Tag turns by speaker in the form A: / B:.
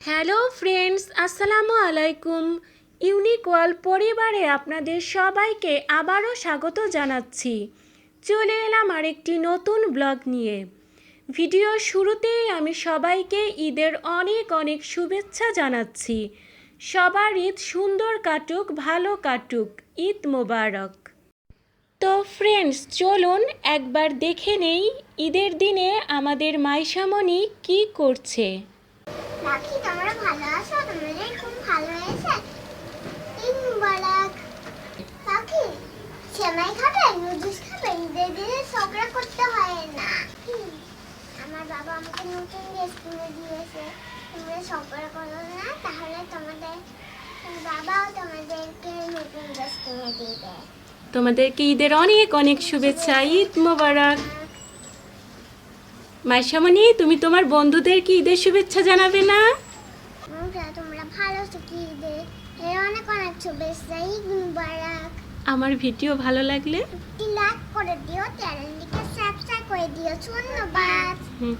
A: Hello friends, আসসালামু আলাইকুম। Unique world পরিবারে আপনাদের সবাইকে আবারও স্বাগত জানাচ্ছি। চলে এলাম আরেকটি নতুন ব্লগ নিয়ে। ভিডিওর শুরুতেই আমি সবাইকে ঈদের অনেক অনেক শুভেচ্ছা জানাচ্ছি। সবার ঈদ সুন্দর কাটুক, ভালো কাটুক, ঈদ মোবারক। তো ফ্রেন্ডস, চলুন একবার দেখে নেই ঈদের দিনে আমাদের মাইশামণি কি করছে।
B: রাখি, তোমরা ভালো আছো? তোমাদের খুব ভালো হয়েছে? ঈদ মুবারক রাখি? সেমাই খাবে? নুডলস খাবে? ঈদের দিনে ঝগড়া করতে হয় না। আমার বাবা আমাকে নতুন ড্রেস কিনে দিয়েছে। তোমরা ঝগড়া করো না, তাহলে তোমাদের বাবাও তোমাদেরকে নতুন ড্রেস কিনে দিবে।
A: তোমাদেরকে ঈদের অনেক অনেক শুভেচ্ছা, ঈদ মোবারক। মাইশামণি তুমি তোমার বন্ধুদেরকে ঈদের শুভেচ্ছা জানাবে না?
B: তোমরা ভালো থাকি ঈদে? অনেক অনেক শুভেচ্ছা ঈদ মুবারক।
A: আমার ভিডিও ভালো লাগলে?
B: লাইক করে দিও চ্যানেলটিকে সাবস্ক্রাইব করে দিও ধন্যবাদ।
A: হুম।